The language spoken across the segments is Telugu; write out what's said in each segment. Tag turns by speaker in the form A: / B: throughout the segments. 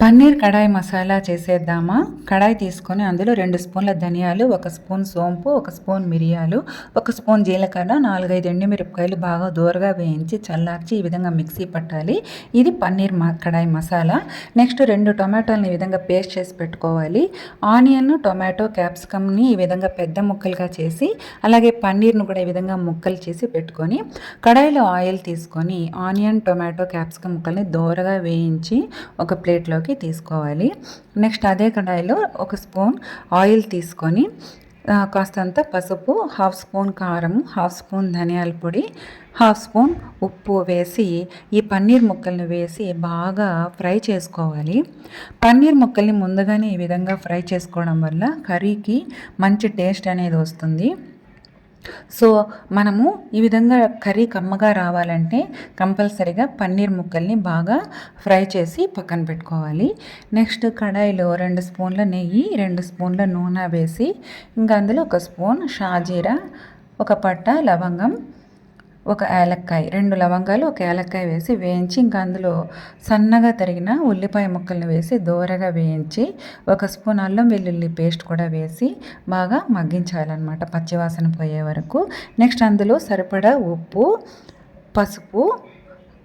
A: పన్నీర్ కడాయి మసాలా చేసేద్దామా? కడాయి తీసుకొని అందులో రెండు స్పూన్ల ధనియాలు ఒక స్పూన్ సోంపు ఒక స్పూన్ మిరియాలు ఒక స్పూన్ జీలకర్ర నాలుగైదు ఎండుమిరపకాయలు బాగా దూరగా వేయించి చల్లార్చి ఈ విధంగా మిక్సీ పట్టాలి. ఇది పన్నీర్ మా కడాయి మసాలా. నెక్స్ట్ రెండు టొమాటోలని ఈ విధంగా పేస్ట్ చేసి పెట్టుకోవాలి. ఆనియన్ టొమాటో క్యాప్సికమ్ని ఈ విధంగా పెద్ద ముక్కలుగా చేసి అలాగే పన్నీర్ను కూడా ఈ విధంగా ముక్కలు చేసి పెట్టుకొని కడాయిలో ఆయిల్ తీసుకొని ఆనియన్ టొమాటో క్యాప్సికమ్ ముక్కల్ని దూరగా వేయించి ఒక ప్లేట్లో ప్లేట్లోకి తీసుకోవాలి. నెక్స్ట్ అదే కడాయిలో ఒక స్పూన్ ఆయిల్ తీసుకొని కాస్తంత పసుపు హాఫ్ స్పూన్ కారం హాఫ్ స్పూన్ ధనియాల పొడి హాఫ్ స్పూన్ ఉప్పు వేసి ఈ పన్నీర్ ముక్కల్ని వేసి బాగా ఫ్రై చేసుకోవాలి. పన్నీర్ ముక్కల్ని ముందుగానే ఈ విధంగా ఫ్రై చేసుకోవడం వల్ల కర్రీకి మంచి టేస్ట్ అనేది వస్తుంది. సో మనము ఈ విధంగా కర్రీ కమ్మగా రావాలంటే కంపల్సరిగా పన్నీర్ ముక్కల్ని బాగా ఫ్రై చేసి పక్కన పెట్టుకోవాలి. నెక్స్ట్ కడాయిలో రెండు స్పూన్ల నెయ్యి రెండు స్పూన్ల నూనె వేసి ఇంకా అందులో ఒక స్పూన్ షాజీరా ఒక పట్ట లవంగం ఒక ఏలక్కాయ రెండు లవంగాలు ఒక ఏలక్కాయ వేసి వేయించి ఇంకా అందులో సన్నగా తరిగిన ఉల్లిపాయ ముక్కలను వేసి దోరగా వేయించి ఒక స్పూన్ అల్లం వెల్లుల్లి పేస్ట్ కూడా వేసి బాగా మగ్గించాలన్నమాట పచ్చివాసన పోయే వరకు. నెక్స్ట్ అందులో సరిపడా ఉప్పు పసుపు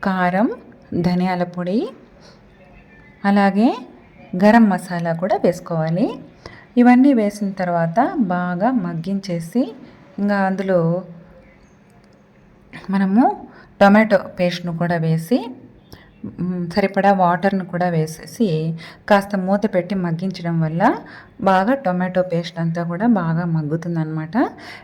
A: కారం ధనియాల పొడి అలాగే గరం మసాలా కూడా వేసుకోవాలి. ఇవన్నీ వేసిన తర్వాత బాగా మగ్గించేసి ఇంకా అందులో మనము టొమాటో పేస్ట్ను కూడా వేసి సరిపడా వాటర్ను కూడా వేసేసి కాస్త మూత పెట్టి మగ్గించడం వల్ల బాగా టొమాటో పేస్ట్ అంతా కూడా బాగా మగ్గుతుందనమాట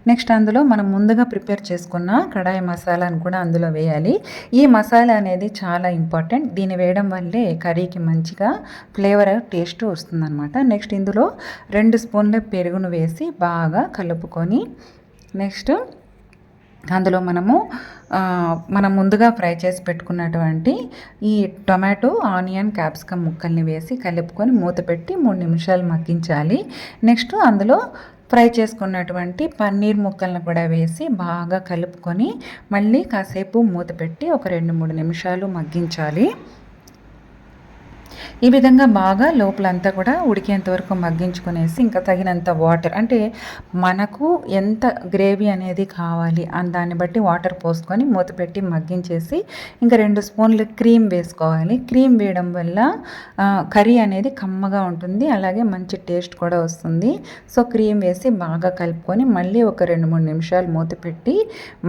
A: నెక్స్ట్ అందులో మనం ముందుగా ప్రిపేర్ చేసుకున్న కడాయి మసాలాను కూడా అందులో వేయాలి. ఈ మసాలా అనేది చాలా ఇంపార్టెంట్. దీన్ని వేయడం వల్లే కర్రీకి మంచిగా ఫ్లేవర్ టేస్ట్ వస్తుందనమాట నెక్స్ట్ ఇందులో రెండు స్పూన్ల పెరుగును వేసి బాగా కలుపుకొని నెక్స్ట్ అందులో మనము మనం ముందుగా ఫ్రై చేసి పెట్టుకున్నటువంటి ఈ టొమాటో ఆనియన్ క్యాప్సికమ్ ముక్కల్ని వేసి కలుపుకొని మూత పెట్టి మూడు నిమిషాలు మగ్గించాలి. నెక్స్ట్ అందులో ఫ్రై చేసుకున్నటువంటి పన్నీర్ ముక్కలను కూడా వేసి బాగా కలుపుకొని మళ్ళీ కాసేపు మూత పెట్టి ఒక రెండు మూడు నిమిషాలు మగ్గించాలి. ఈ విధంగా బాగా లోపలంతా కూడా ఉడికేంత వరకు మగ్గించుకునేసి ఇంకా తగినంత వాటర్ అంటే మనకు ఎంత గ్రేవీ అనేది కావాలి అని దాన్ని బట్టి వాటర్ పోసుకొని మూత పెట్టి మగ్గించేసి ఇంకా రెండు స్పూన్లు క్రీమ్ వేసుకోవాలి. క్రీమ్ వేయడం వల్ల కర్రీ అనేది కమ్మగా ఉంటుంది. అలాగే మంచి టేస్ట్ కూడా వస్తుంది. సో క్రీమ్ వేసి బాగా కలుపుకొని మళ్ళీ ఒక రెండు మూడు నిమిషాలు మూత పెట్టి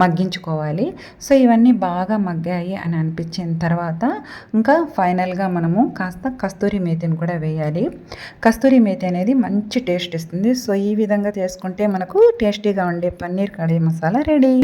A: మగ్గించుకోవాలి. సో ఇవన్నీ బాగా మగ్గాయి అని అనిపించిన తర్వాత ఇంకా ఫైనల్గా మనము కాస్త కస్తూరి మేతిని కూడా వేయాలి. కస్తూరి మేతి అనేది మంచి టేస్ట్ ఇస్తుంది. సో ఈ విధంగా చేసుకుంటే మనకు టేస్టీగా ఉండే పన్నీర్ కడీ మసాలా రెడీ.